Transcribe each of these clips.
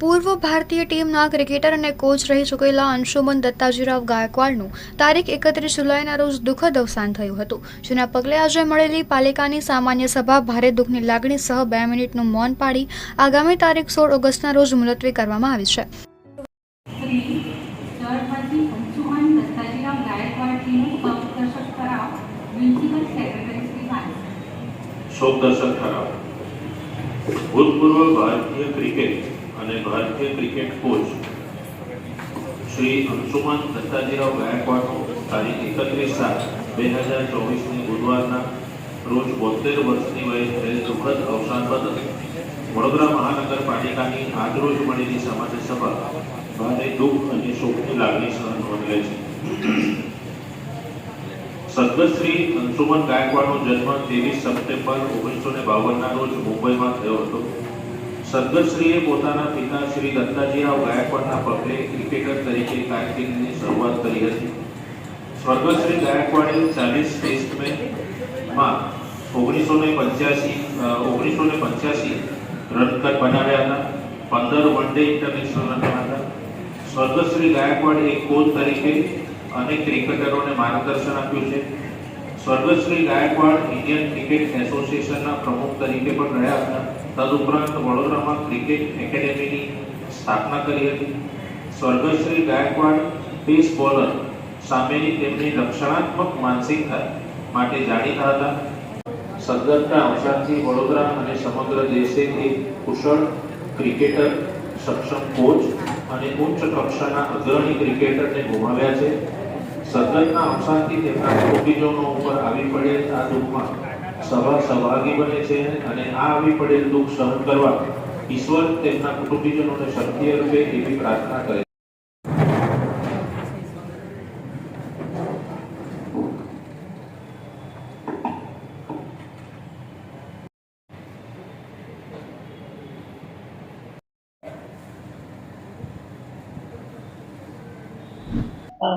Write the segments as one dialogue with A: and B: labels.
A: પૂર્વ ભારતીય ટીમના ક્રિકેટર અને કોચ રહી ચૂકેલા અંશુમન દત્તાજીરાવ ગાયકવાડનું તારીખ એકત્રીસ જુલાઈના રોજ દુઃખદ અવસાન થયું હતું જેના પગલે આજે મળેલી પાલિકાની સામાન્ય સભા ભારે દુઃખની લાગણી સહ બે મિનિટનું મૌન પાડી આગામી તારીખ સોળ ઓગસ્ટના રોજ મુલતવી કરવામાં આવી છે.
B: શોક દર્શક ઠરાવ ભૂતપૂર્વ ભારતીય ક્રિકેટ અને ભારતીય ક્રિકેટ કોચ શ્રી અંશુમાન દત્તાજીરાવ ગાયકવાડનું તારીખ એકત્રીસ સાત બે હજાર ચોવીસની બુધવારના રોજ બોતેર વર્ષની વયે થયેલ દુઃખદ અવસાન બદલ વડોદરા મહાનગરપાલિકાની આજરોજ મળેલી સમાજ સભા ભારે દુઃખ અને શોકની લાગણી સહન નોંધ લે છે સદગતશ્રી અંશુમન ગાયકવાડનો જન્મ ત્રેવીસ સપ્ટેમ્બર ઓગણીસો ને બાવનના રોજ મુંબઈમાં થયો હતો. સદગત શ્રીએ પોતાના પિતા શ્રી દત્તાજીરાવ ગાયકવાડના પગલે ક્રિકેટર તરીકે કારકિર્દીની શરૂઆત કરી હતી. સ્વર્ગશ્રી ગાયકવાડે ચાલીસ ટેસ્ટ મેચમાં ઓગણીસો ને પંચ્યાસી ઓગણીસો ને પંચ્યાસી રન કટ બનાવ્યા હતા. પંદર વન ડે ઇન્ટરનેશનલ રમ્યા હતા. સ્વર્ગશ્રી શ્રી ગાયકવાડે એક કોચ તરીકે અનેક ક્રિકેટરોને માર્ગદર્શન આપ્યું છે. સ્વર્ગશ્રી ગાયકવાડ ઇન્ડિયન ક્રિકેટ એસોસિએશનના પ્રમુખ તરીકે પણ રહ્યા હતા. તદુપરાંત વડોદરામાં ક્રિકેટ એકેડેમીની સ્થાપના કરી હતી. સ્વર્ગશ્રી ગાયકવાડ પેસ બોલર સામેની તેમની રક્ષણાત્મક માનસિકતા માટે જાણીતા હતા. સદગતના અવસાનથી વડોદરા અને સમગ્ર દેશે એક કુશળ ક્રિકેટર, સક્ષમ કોચ અને ઉચ્ચ કક્ષાના અગ્રણી ક્રિકેટરને ગુમાવ્યા છે. સદગતના અવસાનથી તેમના ઉપર આવી પડેલ આ દુઃખમાં સભા સહભાગી બને છે અને આ આવી પડેલ દુઃખ સહન કરવા ઈશ્વર તેમના કુટુંબીજનોને શક્તિ અર્પે એવી પ્રાર્થના કરે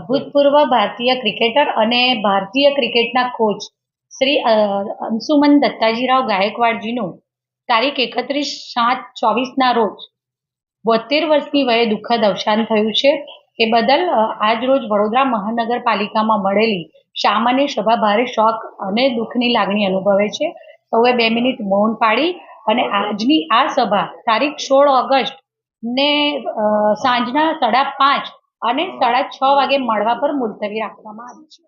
C: ભૂતપૂર્વ ભારતીય ક્રિકેટર અને ભારતીય ક્રિકેટના કોચ શ્રી અંશુમન દત્તાજીરાવ ગાયકવાડજીનું તારીખ એકત્રીસ સાત ચોવીસના રોજ બોતેર વર્ષની વયે દુઃખદ અવસાન થયું છે. એ બદલ આજ રોજ વડોદરા મહાનગરપાલિકામાં મળેલી સામાન્ય સભા ભારે શોક અને દુઃખની લાગણી અનુભવે છે. સૌએ બે મિનિટ મૌન પાડી અને આજની આ સભા તારીખ સોળ ઓગસ્ટ ને સાંજના સાડા પાંચ અને સાડા છ વાગે મળવા પર મુલતવી રાખવામાં આવી છે.